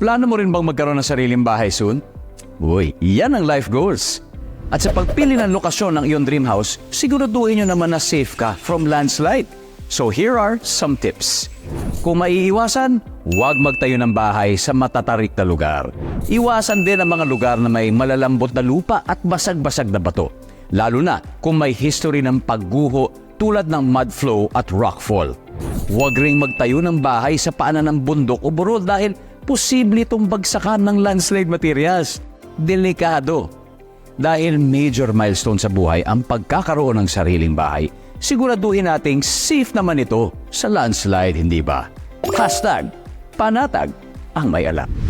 Plano mo rin bang magkaroon ng sariling bahay soon? Uy, yan ang life goals. At sa pagpili ng lokasyon ng iyong dream house, siguraduhin nyo naman na safe ka from landslide. So here are some tips. Kung maiiwasan, huwag magtayo ng bahay sa matatarik na lugar. Iwasan din ang mga lugar na may malalambot na lupa at basag-basag na bato. Lalo na kung may history ng pagguho tulad ng mud flow at rockfall. Huwag ring magtayo ng bahay sa paanan ng bundok o burol dahil posible itong bagsakan ng landslide materials. Delikado. Dahil major milestone sa buhay ang pagkakaroon ng sariling bahay, siguraduhin nating safe naman ito sa landslide, hindi ba? Hashtag, panatag ang may alam.